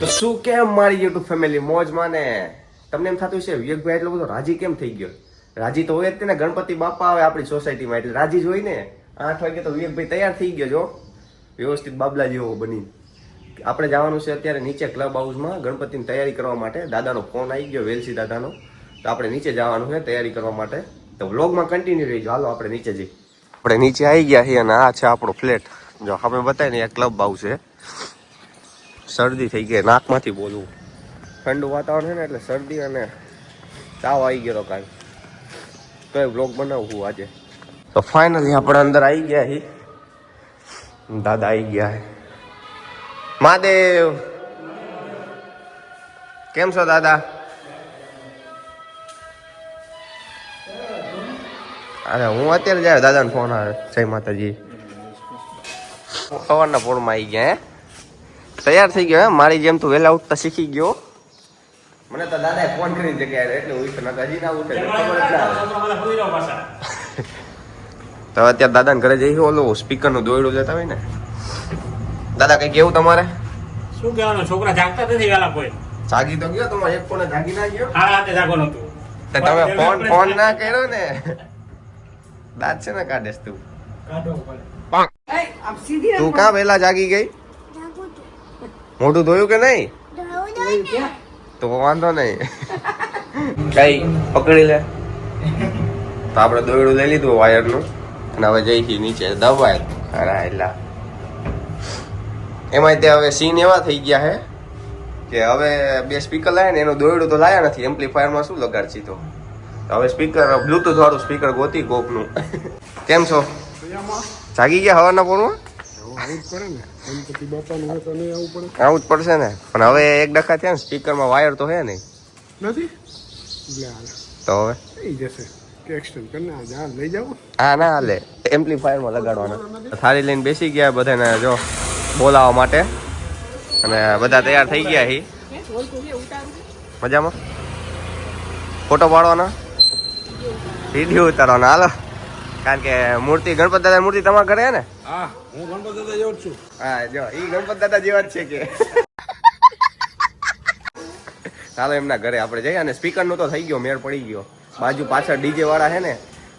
તો શું કેમ મારી યુટ્યુબ ફેમિલી મોજમાં ને તમને એમ થતું છે વિવેકભાઈ એટલો બધો રાજી કેમ થઈ ગયો? રાજી તો હોય જ ને, ગણપતિ બાપા આવે આપણી સોસાયટીમાં એટલે રાજી જ હોય ને. આઠ વાગે તો વિવેકભાઈ તૈયાર થઈ ગયો, જો. વ્યવસ્થિત બાબલા જેવો બની. આપણે જવાનું છે અત્યારે નીચે ક્લબ હાઉસમાં ગણપતિની તૈયારી કરવા માટે. દાદાનો ફોન આવી ગયો, વેલસી દાદાનો. તો આપણે નીચે જવાનું છે તૈયારી કરવા માટે. તો વ્લોગમાં કન્ટિન્યુ રહીજો. હાલો, આપણે નીચે જઈએ. આપણે નીચે આવી ગયા છીએ અને આ છે આપણો ફ્લેટ જો, આપણે બતાવીએ ને આ ક્લબ હાઉસ છે. શરદી થઈ ગઈ, નાકમાંથી બોલવું ઠંડુ વાતાવરણ છે ને એટલે શરદી અને તાવ આવી ગયો કાંઈ તો એ બ્લોગ બનાવું હું આજે. તો ફાઇનલી આપણે અંદર આવી ગયા હી. દાદા આવી ગયા મહાદેવ! કેમ છો દાદા? અરે હું અત્યારે જાય દાદાનો ફોન આવે જય માતાજી. સવારના પોળમાં આવી ગયા, હે? તૈયાર થઈ ગયો હે. મારી જેમ તું વહેલા ઉઠતા શીખી ગયો. મને તો દાદાએ ફોન કરી જગ્યાએ એટલે ઉઠે નકર હજી ના ઉઠે ખબર જ ના તો અત્યારે દાદાને ઘરે જઈ ઓલું સ્પીકરનું દોયડું લેતા હોય ને. દાદા કઈ કેવું તમારે? શું કહેવાનું? છોકરા જાગતા નથી વેલા કોઈ. જાગી તો ગયો તમારે એક કોને જાગી ના ગયો? હા રાતે જાગો નતું તમે ફોન ફોન ના કર્યો ને. દાંત છે ને કાઢેસ તું. તું કા વહેલા જાગી ગઈ? મોઢું ધોયું કે નહીં? તો વાંધો નહીં. કઈ પકડી લે. તો આપણે દોયડું લઈ લીધું વાયરનું. અને હવે જઈથી નીચે દબાય. ખરા એટલા એમાં તે હવે સીન એવા થઈ ગયા છે કે હવે બે સ્પીકર લાયા ને એનું દોયડું તો લાયા નથી. એમ્પ્લીફાયરમાં શું લગાડશી તો તો હવે સ્પીકર બ્લૂટૂથ વાળું સ્પીકર ગોતી કોકનું કેમ છો? જાગી ગયા હવાના પોરમાં? આવું જ પડશે ને. પણ હવે એક ડખા થયા ને સ્પીકરમાં વાયર તો હે નહીં. નથી? તો હવે? થઈ જશે. હા ના હાલે. એમ્પ્લીફાયરમાં લગાડવાના. થાળી લઈને બેસી ગયા બધાને જો બોલાવવા માટે. અને બધા તૈયાર થઈ ગયા હી. મજામાં? ફોટો પાડવાના? વીડિયો ઉતારવાના. હાલો. કારણ કે મૂર્તિ ગણપત દાદા મૂર્તિ તમારા ઘરે ને? હા. હું ગણપત દાદા જેવો જ છું. હા જો એ ગણપત દાદા જેવા જ છે કે. ચાલો એમના ઘરે આપણે જઈએ અને સ્પીકરનું તો થઈ ગયો મેળ પડી ગયો. બાજુ પાછળ ડીજે વાળા છે ને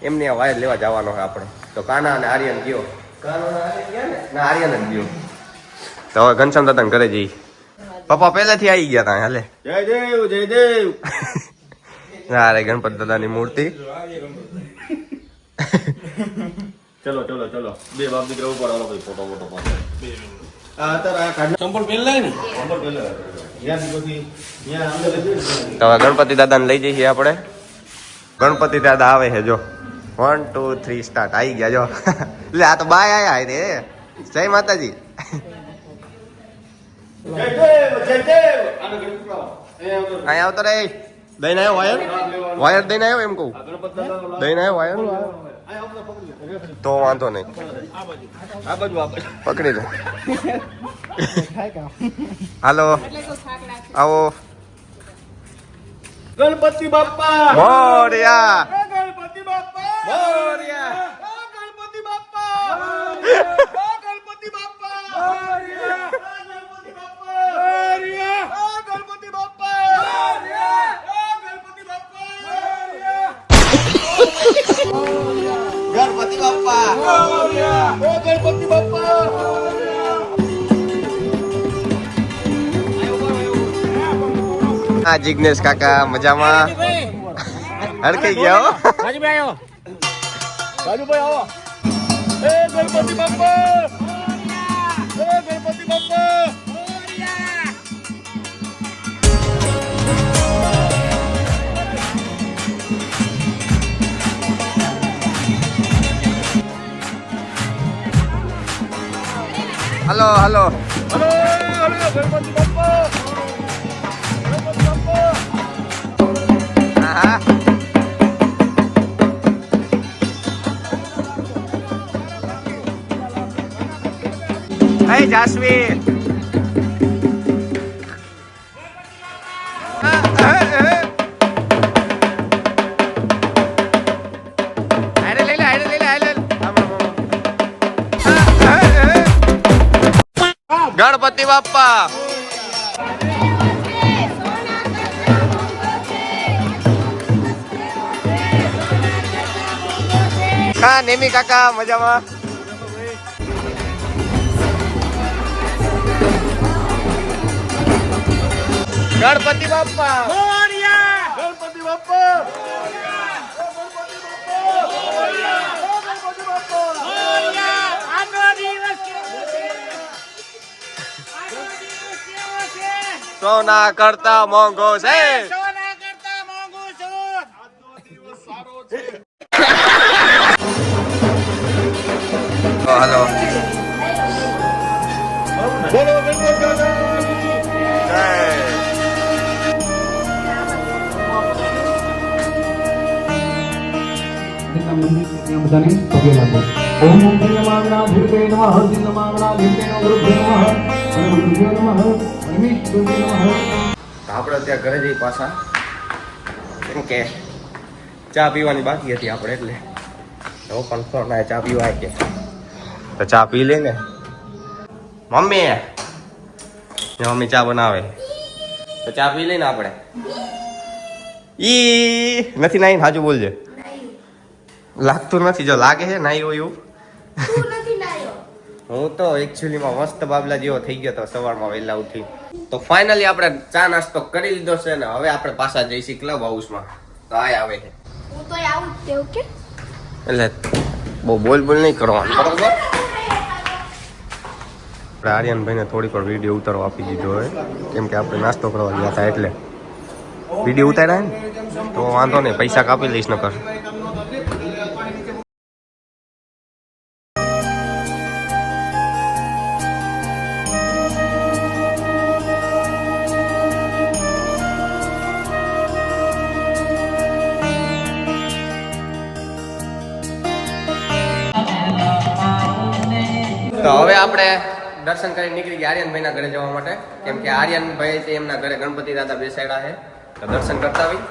એમને આ વાયર લેવા જવાનો છે આપણે. તો કાના અને આર્યન ગયો. કાનો આર્યન ગયા ના? આર્યન જ ગયો. તો હવે ઘનશ્યામ દાદા ઘરે જઈ પપ્પા પહેલેથી આવી ગયા તા હાલે. જય દેવ જય દેવ. અરે ગણપત દાદાની મૂર્તિ. ચલો ચલો ચલો. બે બાપ દીકરા ઉપર આવો ભાઈ ફોટો ફોટો પાછળ આ અત્યારે આ કાઢ ચંપલ પહેરી લાય ને? ચંપલ પછી તો હવે ગણપતિ દાદાને લઈ જઈએ આપણે. ગણપતિ દાદા આવે છે જો. વન ટુ થ્રી સ્ટાર્ટ આવી ગયા જો. એટલે આ તો બાય આયા રે જય માતાજી. અહીંયા આવતો રે દઈને આવ્યો વાયર? વાયર દઈને આવ્યો એમ કહું. દઈને આવ્યો વાયર? તો વાંધો નહીં. આ બાજુ પકડી લે. હાલો. આવો. ગણપતિ બાપા. મોર્યા. ગણપતિ બાપા. મોર્યા. ગણપતિ બાપ્પા ઓ ગણપતિ હા જિગ્નેશ કાકા મજામાં? હરખી ગયા હો. રાજુભાઈ આવો. રાજુભાઈ આવો. એ ગણપતિ બાપા. એ Ganpati Bappa hello hello Hey, Jasmine. Bappa હા નેમી કાકા મજામાં? ગણપતિ બાપ્પા સોના કરતા મોંઘો છે. હલો. બોલો ગણપતિ દાદાની જય. બધાને? પગે લાગો. ઓમ મંત્રી નમામના ભૂતે નમઃ હરિ નમામના ભૂતે નમઃ. ગુરુભ્યો નમઃ અને ગુરુભ્યો નમઃ. પરમેશ્વરભ્યો નમઃ તો આપણે અત્યારે ઘરે જઈ પાછા. કેમ કે ચા પીવાની બાકી હતી આપણે એટલે. તો પણ ફોન ચા પીવા કે. તો ચા પી લે ને. મમ્મી ને મમ્મી ચા બનાવે. તો ચા પી લઈને આપણે. ઈ નથી નાઈ હાજુ બોલજે. લાગતું નથી જો લાગે છે નાઈ હોય એવું. હું તો એકચ્યુઅલીમાં મસ્ત બાબલા જેવો થઈ ગયો તો સવારમાં વહેલા ઉઠી. તો ફાઇનલી આપણે ચા નાસ્તો કરી લીધો છે ને હવે આપણે પાછા જઈશું ક્લબ હાઉસમાં તો આ આવે છે. હું તો આવું જ ઓકે? એટલે બહુ બોલ બોલ નહીં કરવાનું બરોબર? આપણે આર્યનભાઈને થોડીક વાર વીડિયો ઉતારવા આપી દીધો હોય. કેમ કે આપણે નાસ્તો કરવા ગયા હતા એટલે. વીડિયો ઉતાર્યા ને? તો વાંધો નહીં પૈસા કાપી લઈશ નકર. તો હવે આપણે દર્શન કરી નીકળી ગયા આર્યનભાઈના ઘરે જવા માટે. કેમ કે આર્યનભાઈ છે એમના ઘરે ગણપતિ દાદા બેસાડ્યા છે. તો દર્શન કરતા આવી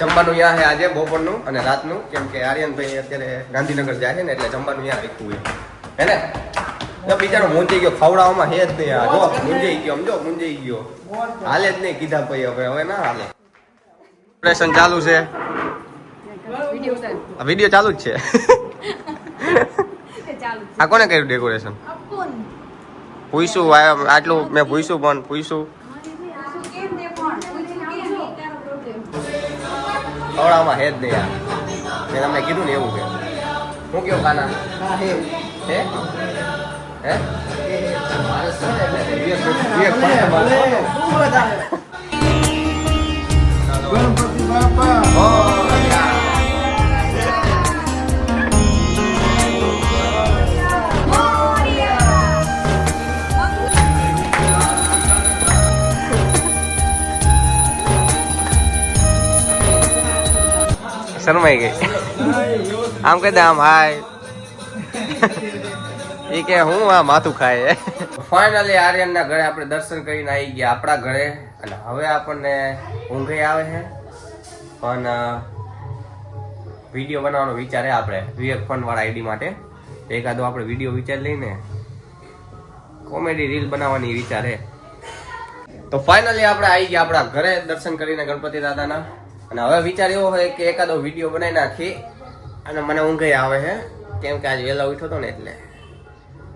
જમવાનું યા છે આજે બપોરનું અને રાતનું. કેમ કે આર્યનભાઈ અત્યારે ગાંધીનગર જાય છે ને એટલે જમવાનું યા રીખવું હોય. હે ને? તો બિચારો મૂંઝાઈ ગયો. ખવડાવવામાં હે જ નહીં. આ જો મૂંઝાઈ ગયો. સમજો મૂંઝાઈ ગયો. હાલે જ નહીં કીધા ભાઈ હવે. હવે ના હાલે. ઓપરેશન ચાલુ છે. વીડિયો ચાલુ જ છે. આ કોને કર્યું ડેકોરેશન પૂછ્યું આ- આટલું મેં પૂછ્યું પણ પૂછ્યું ખવડાવવામાં હે જ નહીં યાર મેં તમને કીધું ને એવું કે હું કયો કાના? હે. ગણપતિ બાપા. શરમાઈ ગઈ. આમ કહી દે, આમ, હાય. એ કે, હું આ માથું ખાય ફાઇનલી આર્યનના ઘરે આપણે દર્શન કરીને આવી ગયા આપણા ઘરે. અને હવે આપણને ઊંઘે આવે છે. પણ વીડિયો બનાવવાનો વિચાર છે આપણે, વિવેક ફંડ વાળા આઈડી માટે. એકાદો આપણે વીડિયો વિચાર લઈને કોમેડી રીલ બનાવવાની વિચાર છે. તો ફાઇનલી આપણે આવી ગયા આપણા ઘરે દર્શન કરીને ગણપતિ દાદાના. અને હવે વિચાર એવો હોય કે એકાદો વીડિયો બનાવી નાખી અને મને ઊંઘે આવે છે. કેમ કે આજે વહેલા ઉઠ્યો હતો ને એટલે.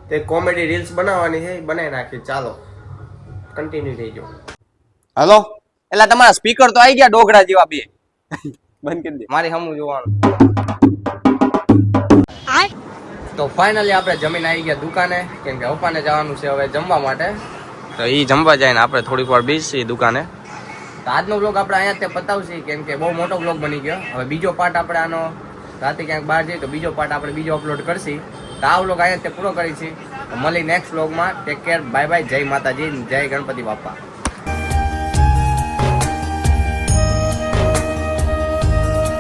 તે કોમેડી રીલ્સ બનાવવાની છે બનાવી નાખી. ચાલો કન્ટિન્યુ રહેજો હલો? એટલે તમારા સ્પીકર તો આવી ગયા ડોગરા જેવા બે. બંધ કરી દે. મારી હમું જોવાનું. તો ફાઇનલી આપણે જમીન આવી ગયા દુકાને. કેમ કે પપ્પાને જવાનું છે હવે જમવા માટે. તો એ જમવા જાય ને આપણે થોડીક વાર બેસીએ દુકાને. તો આજનો બ્લોગ આપણે અહીંયા તે પતાવશે, કેમ કે બહુ મોટો બ્લોગ બની ગયો. હવે બીજો પાર્ટ આપણે આનો રાતે ક્યાંક બહાર જઈએ તો બીજો પાર્ટ આપણે બીજો અપલોડ કરશી. તો આ બ્લોગ અહીંયા તે પૂરો કરી મળી નેક્સ્ટ બ્લોગમાં ટેક કેર બાય બાય જય માતાજી. જય ગણપતિ બાપા.